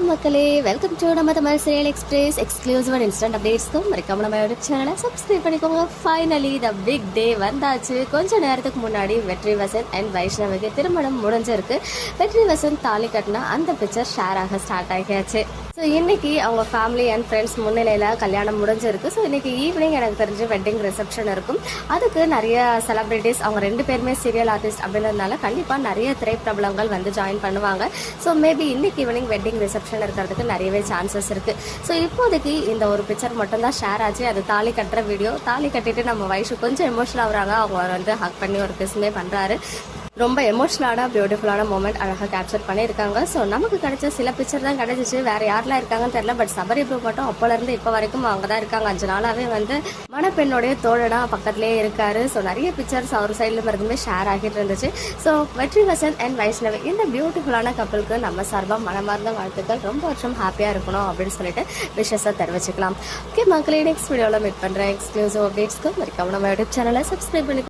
வணக்கம் மக்களே. Welcome to நம்ம Tamil serial express exclusive and instant அப்டேட்ஸ்க்கும் மறக்காம நம்ம யூடியூப் சேனலை சப்ஸ்கிரைப் பண்ணிக்கோங்க. ஃபைனலி த பிக் டே வந்தாச்சு. கொஞ்ச நேரத்துக்கு முன்னாடி வெற்றி வசந்த் அண்ட் வைஷ்ணவிக்கு திருமணம் முடிஞ்சிருக்கு. வெற்றி வசந்த் தாலி கட்டினா அந்த பிக்சர் ஷேர் ஆக ஸ்டார்ட் ஆகியாச்சு. ஸோ இன்னைக்கு அவங்க ஃபேமிலி அண்ட் ஃப்ரெண்ட்ஸ் முன்னிலையில் கல்யாணம் முடிஞ்சிருக்கு. ஸோ இன்னைக்கு ஈவினிங் எனக்கு தெரிஞ்சு வெட்டிங் ரிசப்ஷன் இருக்கும். அதுக்கு நிறைய செலிப்ரிட்டிஸ் அவங்க ரெண்டு பேருமே சீரியல் ஆர்டிஸ்ட் அப்படின்றதுனால கண்டிப்பாக நிறைய திரைப்பிரபலங்கள் வந்து ஜாயின் பண்ணுவாங்க. ஸோ மேபி இன்னைக்கு ஈவினிங் வெட்டிங் ரிசப்ஷன் இருக்கிறதுக்கு நிறையவே சான்சஸ் இருக்கு. ஸோ இப்போதைக்கு இந்த ஒரு பிக்சர் மட்டும்தான் ஷேர் ஆச்சு. அது தாலி கட்டுற வீடியோ தாலி கட்டிட்டு நம்ம வயசு கொஞ்சம் எமோஷனல் ஆகுறாங்க. அவங்க வந்து ஹக் பண்ணி ஒரு கிஸ்மே பண்ணுறாரு ரொம்ப எமோஷ்னலான பியூட்டிஃபுல்லான மூமெண்ட் அழகாக கேப்சர் பண்ணியிருக்காங்க. ஸோ நமக்கு கிடைச்ச சில பிக்சர் தான் கிடைச்சிச்சு. வேற யாரெல்லாம் இருக்காங்கன்னு தெரியல பட் சபரி ப்ரூ மட்டும் அப்போலேருந்து இப்போ வரைக்கும் அவங்க தான் இருக்காங்க. அஞ்சு நாளாகவே வந்து மணப்பெண்ணுடைய தோழனா பக்கத்துலேயே இருக்காரு. ஸோ நிறைய பிக்சர்ஸ் அவர் சைடில் இருந்துமே ஷேர் ஆகிட்டு இருந்துச்சு. ஸோ வெற்றி வசந்த் அண்ட் வைஷ்ணவி இந்த பியூட்டிஃபுல்லான கப்பலுக்கு நம்ம சார்பாக மனமார்ந்த வாழ்த்துக்கள். ரொம்ப வருஷம் ஹாப்பியாக இருக்கணும் அப்படின்னு சொல்லிட்டு விஷஸை தெரிவிச்சுக்கலாம். ஓகே மக்களே நெக்ஸ்ட் வீடியோவில் மீட் பண்ணுறேன் எக்ஸ்க்ளூசிவ் அப்டேட்ஸ்க்கு மறக்காம நம்ம யூடியூப் சேனலை சப்ஸ்கிரைப் பண்ணி